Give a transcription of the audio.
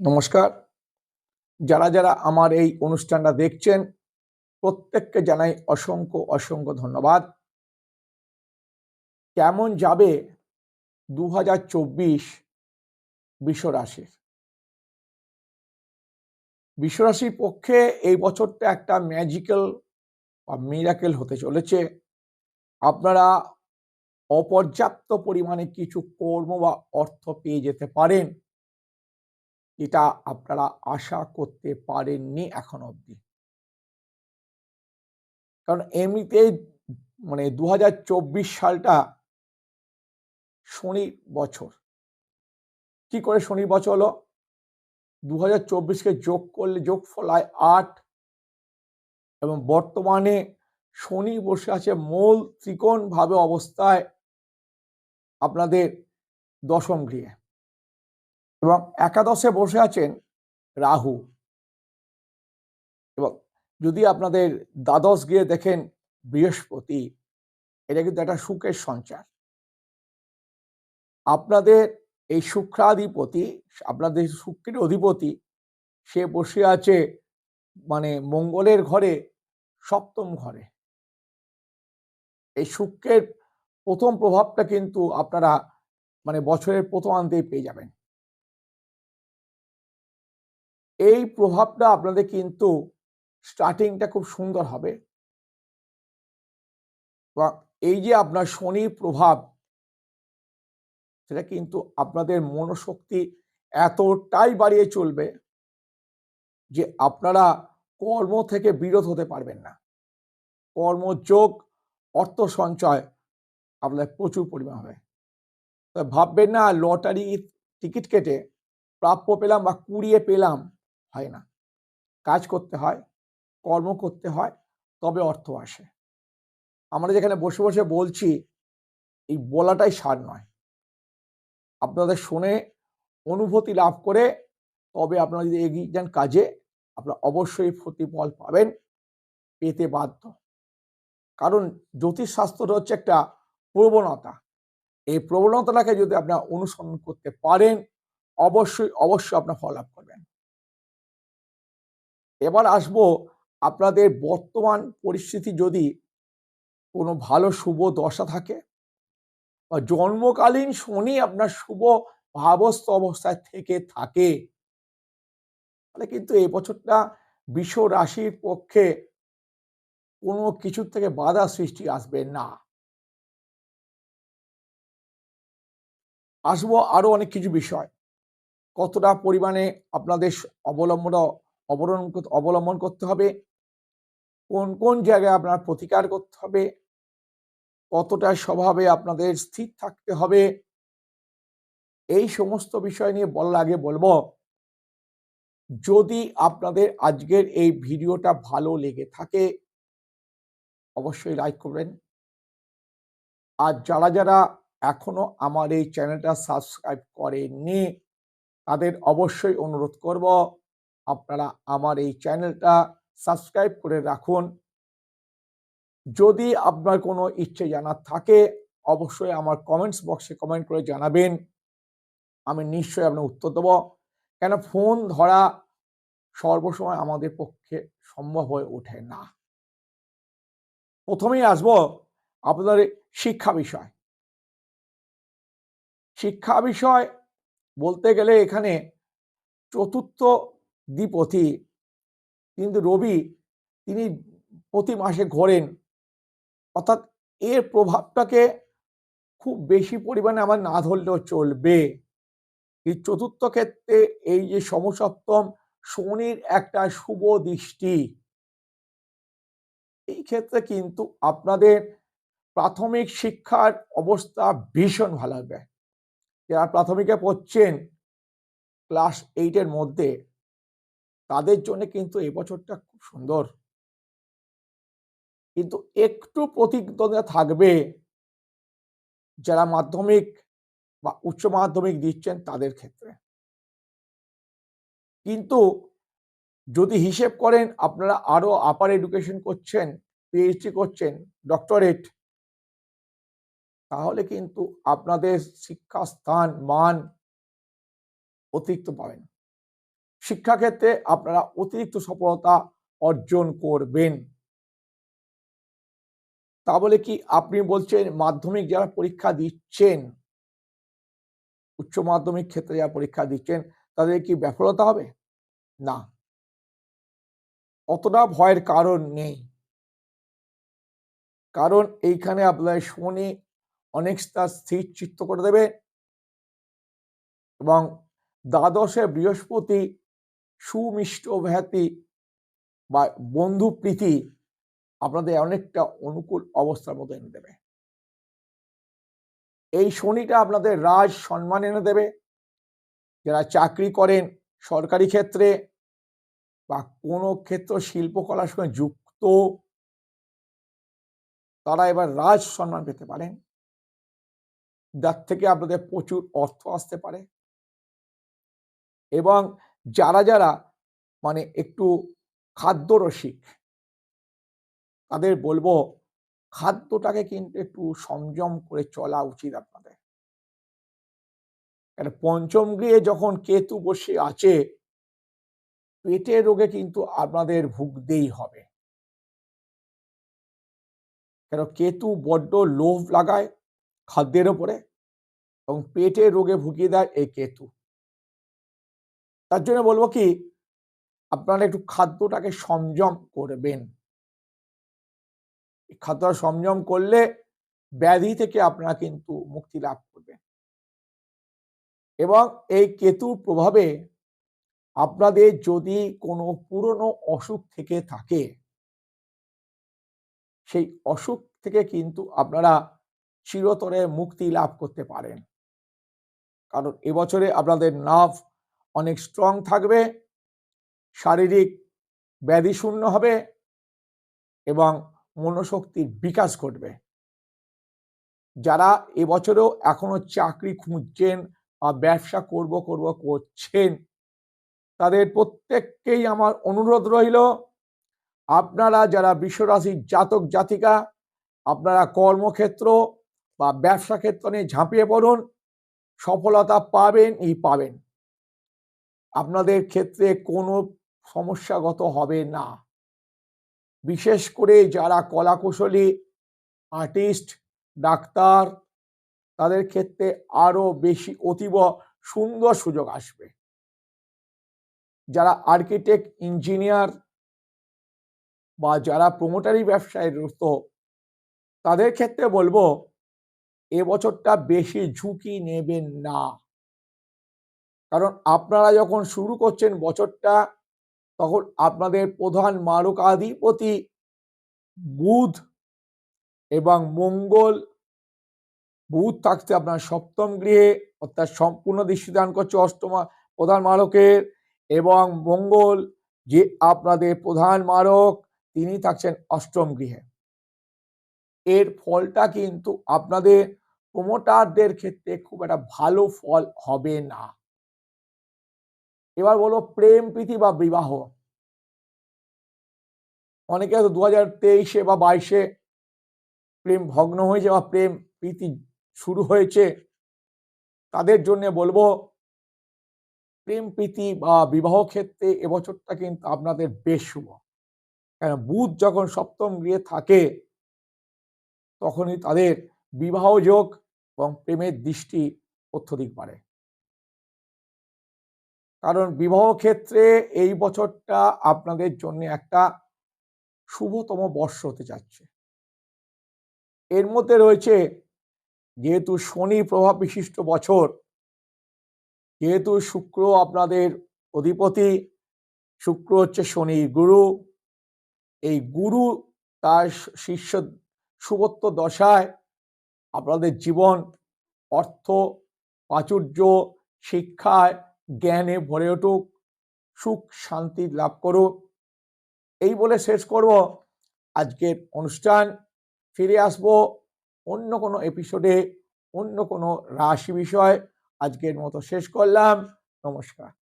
নমস্কার। যারা যারা আমার এই অনুষ্ঠানটা দেখছেন, প্রত্যেককে জানাই অসংখ্য অসংখ্য ধন্যবাদ। কেমন যাবে দু হাজার চব্বিশ বিশ্বরাশির? বিশ্বরাশির পক্ষে এই বছরটা একটা ম্যাজিক্যাল বা মিরাকেল হতে চলেছে। আপনারা অপর্যাপ্ত পরিমাণে কিছু কর্ম বা অর্থ পেয়ে যেতে পারেন। এটা আপনারা আশা করতে পারেননি এখন অবধি। কারণ এমনিতেই মানে দু হাজার চব্বিশ সালটা শনি বছর। কি করে শনি বছর হলো? দু হাজার যোগ করলে যোগ ফলায় আট এবং বর্তমানে শনি বসে আছে মূল ত্রিকোণ ভাবে অবস্থায় আপনাদের দশম গৃহে। এবং একাদশে বসে আছেন রাহু। এবং যদি আপনাদের দ্বাদশ গিয়ে দেখেন বৃহস্পতি, এটা কিন্তু একটা সুখের সঞ্চার। আপনাদের এই শুক্রাধিপতি, আপনাদের শুক্রের অধিপতি, সে বসে আছে মানে মঙ্গলের ঘরে, সপ্তম ঘরে। এই শুক্রের প্রথম প্রভাবটা কিন্তু আপনারা মানে বছরের প্রথমান্তেই পেয়ে যাবেন। এই প্রভাবটা আপনাদের কিন্তু স্টার্টিংটা খুব সুন্দর হবে। বা এই যে আপনার শনির প্রভাব, সেটা কিন্তু আপনাদের মনোশক্তি এতটাই বাড়িয়ে চলবে যে আপনারা কর্ম থেকে বিরত হতে পারবেন না। কর্মযোগ, অর্থ সঞ্চয় আপনাদের প্রচুর পরিমাণ হবে। ভাববেন না লটারি টিকিট কেটে প্রাপ্য পেলাম বা কুড়িয়ে পেলাম হয় না। কাজ করতে হয়, কর্ম করতে হয়, তবে অর্থ আসে। আমরা যেখানে বসে বসে বলছি, এই বলাটাই সার নয়। আপনাদের শুনে অনুভূতি লাভ করে, তবে আপনারা যদি এগিয়ে যান কাজে, আপনারা অবশ্যই প্রতিফল পাবেন, পেতে বাধ্য। কারণ জ্যোতিষশাস্ত্র হচ্ছে একটা প্রবণতা। এই প্রবণতাটাকে যদি আপনারা অনুসরণ করতে পারেন, অবশ্যই অবশ্যই আপনার ফল লাভ করবেন। এবার আসব আপনাদের বর্তমান পরিস্থিতি যদি কোনো ভালো শুভ দশা থাকে বা জন্মকালীন শনি আপনার শুভ ভাবস্থ অবস্থায় থেকে থাকে, তাহলে কিন্তু এই বছরটা বিশ্ব রাশির পক্ষে কোনো কিছুর থেকে বাধা সৃষ্টি আসবে না। আসব আরও অনেক কিছু বিষয়। কতটা পরিমাণে আপনাদের অবলম্বন অবলম্বন অবলম্বন করতে হবে। কোন কোন জায়গায় আপনার প্রতিকার করতে হবে? কতটা স্বভাবে আপনাদের স্থির থাকতে হবে? এই সমস্ত বিষয় নিয়ে বলার আগে বলব, যদি আপনাদের আজকের এই ভিডিওটা ভালো লেগে থাকে, অবশ্যই লাইক করবেন। আর যারা যারা এখনও আমার এই চ্যানেলটা সাবস্ক্রাইব করেননি, তাদের অবশ্যই অনুরোধ করব আপনারা আমার এই চ্যানেলটা সাবস্ক্রাইব করে রাখুন। যদি আপনার কোনো ইচ্ছে জানার থাকে, অবশ্যই আমার কমেন্টস বক্সে কমেন্ট করে জানাবেন। আমি নিশ্চয়ই আপনার উত্তর দেবো। কেন ফোন ধরা সর্বসময় আমাদের পক্ষে সম্ভব হয়ে ওঠে না। প্রথমেই আসব আপনাদের শিক্ষা বিষয়। শিক্ষা বিষয় বলতে গেলে এখানে চতুর্থ দ্বিপথী। কিন্তু রবি, তিনি প্রতি মাসে ঘোরেন। অর্থাৎ এর প্রভাবটাকে খুব বেশি পরিমাণে আমার না ধরলেও চলবে। এই চতুর্থ ক্ষেত্রে এই যে সমসপ্তম শনির একটা শুভ দৃষ্টি। এই ক্ষেত্রে কিন্তু আপনাদের প্রাথমিক শিক্ষার অবস্থা ভীষণ ভালো হবে। যারা প্রাথমিকে পড়ছেন, ক্লাস এইটের মধ্যে তাদের জন্য কিন্তু এই বছরটা খুব সুন্দর। কিন্তু একটু প্রতিদ্বন্দ্বিতা থাকবে যারা মাধ্যমিক বা উচ্চ মাধ্যমিক দিচ্ছেন তাদের ক্ষেত্রে। কিন্তু যদি হিসেব করেন আপনারা আরও আপার এডুকেশন করছেন পিএইচডি করছেন ডক্টরেট তাহলে কিন্তু আপনাদের শিক্ষা স্থান মান অতিরিক্ত পাবেন। শিক্ষাক্ষেত্রে আপনারা অতিরিক্ত সফলতা অর্জন করবেন। তা বলে কি আপনি বলছেন মাধ্যমিক যারা পরীক্ষা দিচ্ছেন, উচ্চ মাধ্যমিক ক্ষেত্রে যারা পরীক্ষা দিচ্ছেন, তাদের কি ব্যাফলতা হবে? না। অতটা ভয়ের কারণ নেই। কারণ এইখানে আপনার শনি অনেক তার স্থির চিত্ত করে দেবে এবং দ্বাদশে বৃহস্পতি সুমিষ্ট ভ্যাতি বা বন্ধু প্রীতি আপনাদের অনেকটা অনুকূল অবস্থার মতো এনে দেবে। এই শনিটা আপনাদের রাজ সম্মান এনে দেবে। যারা চাকরি করেন সরকারি ক্ষেত্রে বা কোনো ক্ষেত্র শিল্পকলার সঙ্গে যুক্ত, তারা এবার রাজ সম্মান পেতে পারেন। যার থেকে আপনাদের প্রচুর অর্থ আসতে পারে। এবং যারা যারা মানে একটু খাদ্য রসিক তাদের বলব খাদ্যটাকে কিন্তু একটু সংযম করে চলা উচিত আপনাদের। পঞ্চম গৃহে যখন কেতু বসে আছে, পেটের রোগে কিন্তু আপনাদের ভুগতেই হবে। কেন কেতু বড্ড লোভ লাগায় খাদ্যের ওপরে এবং পেটের রোগে ভুগিয়ে দেয় এই কেতু। তার জন্য বলব কি, আপনারা একটু খাদ্যটাকে সংযম করবেন। খাদ্য সংযম করলে ব্যাধি থেকে আপনারা কিন্তু মুক্তি লাভ করবেন। এবং এই কেতুর প্রভাবে আপনাদের যদি কোনো পুরনো অসুখ থেকে থাকে, সেই অসুখ থেকে কিন্তু আপনারা চিরতরে মুক্তি লাভ করতে পারেন। কারণ এবছরে আপনাদের নাভ অনেক স্ট্রং থাকবে, শারীরিক ব্যাধি শূন্য হবে এবং মনোশক্তির বিকাশ ঘটবে। যারা এবছরেও এখনও চাকরি খুঁজছেন বা ব্যবসা করব করব করছেন, তাদের প্রত্যেককেই আমার অনুরোধ রইল, আপনারা যারা বিশ্বরাশির জাতক জাতিকা, আপনারা কর্মক্ষেত্র বা ব্যবসা ক্ষেত্র নিয়ে ঝাঁপিয়ে পড়ুন, সফলতা পাবেন এই পাবেন। আপনাদের ক্ষেত্রে কোনো সমস্যাগত হবে না। বিশেষ করে যারা কলাকুশলী, আর্টিস্ট, ডাক্তার, তাদের ক্ষেত্রে আরও বেশি অতীব সুন্দর সুযোগ আসবে। যারা আর্কিটেক্ট, ইঞ্জিনিয়ার বা যারা প্রমোটারি ব্যবসায় রত, তাদের ক্ষেত্রে বলব এবছরটা বেশি ঝুঁকি নেবেন না। আপনারা যখন শুরু করছেন বছরটা, তখন আপনাদের প্রধান মারকাধিপতি বুধ এবং মঙ্গল। বুধ থাকছে আপনার সপ্তম গৃহে, অর্থাৎ সম্পূর্ণ দৃষ্টিদান করছে অষ্টমা প্রধান মারকের এবং মঙ্গল, যে আপনাদের প্রধান মারক, তিনি থাকছেন অষ্টম গৃহে। এর ফলটা কিন্তু আপনাদের প্রমোটারদের ক্ষেত্রে খুব একটা ভালো ফল হবে না। এবার বলো প্রেম, প্রীতি বা বিবাহ? অনেকে হয়তো দু হাজার তেইশে বা বাইশে প্রেম ভগ্ন হয়েছে বা প্রেম, প্রীতি শুরু হয়েছে। তাদের জন্য বলব, প্রেম, প্রীতি বা বিবাহ ক্ষেত্রে এবছরটা কিন্তু আপনাদের বেশ শুভ। কেন বুধ যখন সপ্তম গৃহে থাকে, তখনই তাদের বিবাহ যোগ এবং প্রেমের দৃষ্টি অত্যধিক বাড়ে। কারণ বিবাহ ক্ষেত্রে এই বছরটা আপনাদের জন্য একটা শুভতম বর্ষ হতে যাচ্ছে। এর মধ্যে রয়েছে, যেহেতু শনি প্রভাব বিশিষ্ট বছর, যেহেতু শুক্র আপনাদের অধিপতি, শুক্র হচ্ছে শনি গুরু, এই গুরু তার শীর্ষ শুভত্ব দশায় আপনাদের জীবন, অর্থ, প্রাচুর্য, শিক্ষায় জ্ঞানে ভরে উঠুক, সুখ শান্তি লাভ করুক। এই বলে শেষ করব আজকের অনুষ্ঠান। ফিরে আসব অন্য কোনো এপিসোডে অন্য কোনো রাশি বিষয়। আজকের মতো শেষ করলাম। নমস্কার।